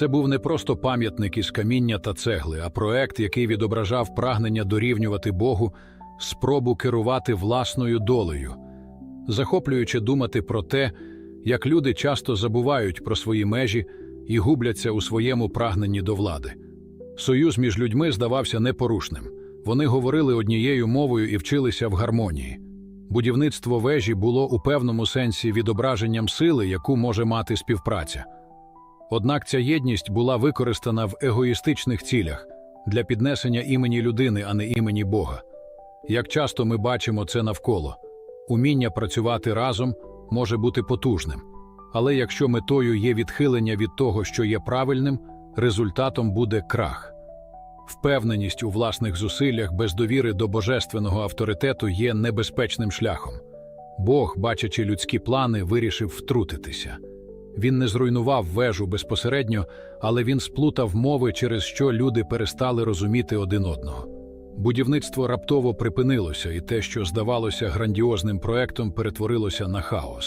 Це був не просто пам'ятник із каміння та цегли, а проект, який відображав прагнення дорівнювати Богу, спробу керувати власною долею, захоплюючи думати про те, як люди часто забувають про свої межі і губляться у своєму прагненні до влади. Союз між людьми здавався непорушним. Вони говорили однією мовою і вчилися в гармонії. Будівництво вежі було у певному сенсі відображенням сили, яку може мати співпраця. Однак ця єдність була використана в егоїстичних цілях для піднесення імені людини, а не імені Бога. Як часто ми бачимо це навколо, уміння працювати разом може бути потужним, але якщо метою є відхилення від того, що є правильним, результатом буде крах. Впевненість у власних зусиллях без довіри до божественного авторитету є небезпечним шляхом. Бог, бачачи людські плани, вирішив втрутитися. Він не зруйнував вежу безпосередньо, але він сплутав мови, через що люди перестали розуміти один одного. Будівництво раптово припинилося, і те, що здавалося грандіозним проектом, перетворилося на хаос.